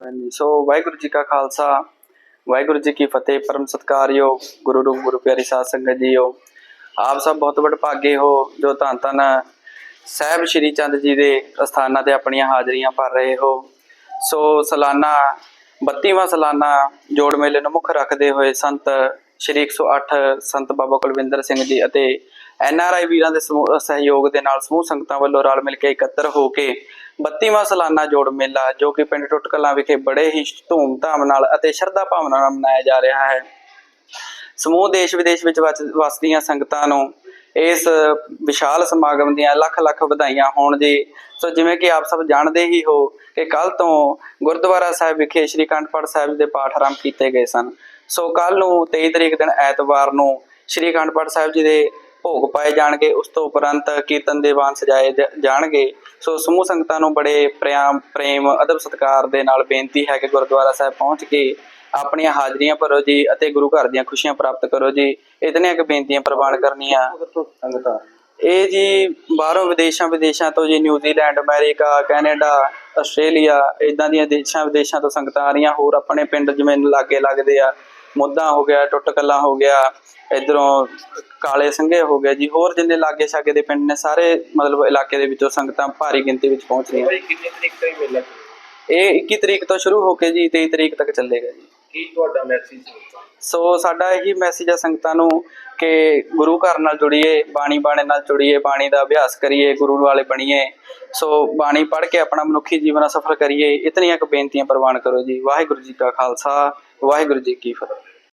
ਹਾਂਜੀ, ਸੋ ਵਾਹਿਗੁਰੂ ਜੀ ਕਾ ਖਾਲਸਾ, ਵਾਹਿਗੁਰੂ ਜੀ ਕੀ ਫਤਿਹ, ਪਰਮ ਸਤਕਾਰਯੋਗ ਗੁਰੂ ਰੂਪ, ਗੁਰੂ ਪਿਆਰੀ ਸਾਧ ਸੰਗਤ ਜੀਓ ਆਪ ਸਭ ਬਹੁਤ ਬੜ ਭਾਗੇ ਹੋ, ਜੋ ਧੰਨ ਧੰਨ ਸਾਹਿਬ ਸ਼੍ਰੀ ਚੰਦ ਜੀ ਦੇ ਅਸਥਾਨਾਂ ਤੇ ਆਪਣੀਆਂ ਹਾਜ਼ਰੀਆਂ ਭਰ ਰਹੇ ਹੋ। ਸੋ ਸਾਲਾਨਾ 32ਵਾਂ ਸਾਲਾਨਾ ਜੋੜ ਮੇਲੇ ਨੂੰ ਮੁੱਖ ਰੱਖਦੇ ਹੋਏ ਸੰਤ ਸ਼੍ਰੀ 108 ਸੰਤ ਬਾਬਾ ਕੁਲਵਿੰਦਰ ਸਿੰਘ ਜੀ ਅਤੇ ਐਨ ਆਰ ਆਈ ਵੀਰਾਂ ਦੇ ਸਮੂਹ- ਸਹਿਯੋਗ ਦੇ ਨਾਲ ਸਮੂਹ ਸੰਗਤਾਂ ਵੱਲੋਂ ਰਲ ਮਿਲ ਕੇ ਇਕੱਤਰ ਹੋ ਕੇ 32ਵਾਂ ਸਾਲਾਨਾ ਜੋੜ ਮੇਲਾ, ਜੋ ਕਿ ਪਿੰਡ ਟੁੱਟ ਵਿਖੇ ਬੜੇ ਹੀ ਧੂਮ-ਧਾਮ ਨਾਲ ਅਤੇ ਸ਼ਰਧਾ ਭਾਵਨਾ ਨਾਲ ਮਨਾਇਆ ਜਾ ਰਿਹਾ ਹੈ। ਸਮੂਹ ਦੇਸ਼ ਵਿਦੇਸ਼ ਵਿੱਚ ਵਸਦੀਆਂ ਸੰਗਤਾਂ ਨੂੰ ਇਸ ਵਿਸ਼ਾਲ ਸਮਾਗਮ ਦੀਆਂ ਲੱਖ ਲੱਖ ਵਧਾਈਆਂ ਹੋਣ ਜੀ ਸੋ ਜਿਵੇਂ ਕਿ ਆਪ ਸਭ ਜਾਣਦੇ ਹੀ ਹੋ ਕਿ ਕੱਲ ਤੋਂ ਗੁਰਦੁਆਰਾ ਸਾਹਿਬ ਵਿਖੇ ਸ੍ਰੀ ਅਖੰਡ ਪਾਠ ਸਾਹਿਬ ਦੇ ਪਾਠ ਆਰੰਭ ਕੀਤੇ ਗਏ ਸਨ। ਸੋ ਕੱਲ ਨੂੰ 23 ਤਰੀਕ ਦਿਨ ਐਤਵਾਰ ਨੂੰ ਸ੍ਰੀ ਅਖੰਡ ਪਾਠ ਸਾਹਿਬ ਜੀ ਦੇ ਭੋਗ ਪਾਏ ਜਾਣਗੇ, ਉਸ ਤੋਂ ਉਪਰੰਤ ਕੀਰਤਨ ਦੇ ਵਾਨ ਸਜਾਏ ਜਾਣਗੇ। ਸੋ ਸਮੂਹ ਸੰਗਤਾਂ ਨੂੰ ਬੜੇ ਪ੍ਰਿਆਮ, ਪ੍ਰੇਮ, ਅਦਬ ਸਤਿਕਾਰ ਦੇ ਨਾਲ ਬੇਨਤੀ ਹੈ ਕਿ ਗੁਰਦੁਆਰਾ ਸਾਹਿਬ ਪਹੁੰਚ ਕੇ ਆਪਣੀਆਂ ਹਾਜ਼ਰੀਆਂ ਭਰੋ ਜੀ ਅਤੇ ਗੁਰੂ ਘਰ ਦੀਆਂ ਖੁਸ਼ੀਆਂ ਪ੍ਰਾਪਤ ਕਰੋ ਜੀ। ਇਤਨੀਆਂ ਕੁ ਬੇਨਤੀਆਂ ਪ੍ਰਵਾਨ ਕਰਨੀਆਂ। ਸੰਗਤਾਂ ਇਹ ਜੀ ਬਾਹਰੋਂ ਵਿਦੇਸ਼ਾਂ ਵਿਦੇਸ਼ਾਂ ਤੋਂ ਜੀ, ਨਿਊਜ਼ੀਲੈਂਡ, ਅਮਰੀਕਾ, ਕੈਨੇਡਾ, ਆਸਟ੍ਰੇਲੀਆ, ਇਦਾਂ ਦੀਆਂ ਦੇਸ਼ਾਂ, ਵਿਦੇਸ਼ਾਂ ਤੋਂ ਸੰਗਤਾਂ ਆ ਰਹੀਆਂ। ਹੋਰ ਆਪਣੇ ਪਿੰਡ ਜਿਵੇਂ ਲਾਗੇ ਲੱਗਦੇ ਆ ਮੁੱਦਾ ਹੋ ਗਿਆ ਟੁੱਟ ਕੱਲਾ ਹੋ ਗਿਆ ਇਧਰੋਂ ਕਾਲੇ ਸੰਘੇ ਹੋ ਗਿਆ ਜੀ ਹੋਰ ਜਿੰਨੇ ਲਾਗੇ ਛਾਗੇ ਦੇ ਪਿੰਡ ਨੇ ਸਾਰੇ ਮਤਲਬ ਇਲਾਕੇ ਦੇ ਵਿੱਚੋਂ ਸੰਗਤਾਂ ਭਾਰੀ ਗਿਣਤੀ ਵਿੱਚ ਪਹੁੰਚ ਰਹੀਆਂ ਭਾਈ ਕਿੰਨੀ ਤਰੀਕ ਤੋਂ ਹੀ ਮੇਲਾ ਇਹ 21 ਤਰੀਕ ਤੋਂ ਸ਼ੁਰੂ ਹੋ ਕੇ ਜੀ 23 ਤਰੀਕ ਤੱਕ ਚੱਲੇਗਾ ਜੀ। ਕੀ ਤੁਹਾਡਾ ਮੈਸੇਜ ਹੋਊਗਾ ਸੋ ਸਾਡਾ ਇਹੀ ਮੈਸੇਜ ਹੈ ਸੰਗਤਾਂ ਨੂੰ ਕਿ ਗੁਰੂ ਘਰ ਨਾਲ ਜੁੜੀਏ, ਬਾਣੀ ਬਾਣੇ ਨਾਲ ਜੁੜੀਏ, ਬਾਣੀ ਦਾ ਅਭਿਆਸ ਕਰੀਏ, ਗੁਰੂ ਵਾਲੇ ਬਣੀਏ। ਸੋ ਬਾਣੀ ਪੜ੍ਹ ਕੇ ਆਪਣਾ ਮਨੁੱਖੀ ਜੀਵਨ ਸਫਲ ਕਰੀਏ। ਇਤਨੀਆਂ ਕੁ ਬੇਨਤੀਆਂ ਪ੍ਰਵਾਨ ਕਰੋ ਜੀ। ਵਾਹਿਗੁਰੂ ਜੀ ਕਾ ਖਾਲਸਾ, ਵਾਹਿਗੁਰੂ ਜੀ ਕੀ ਫਤਿਹ।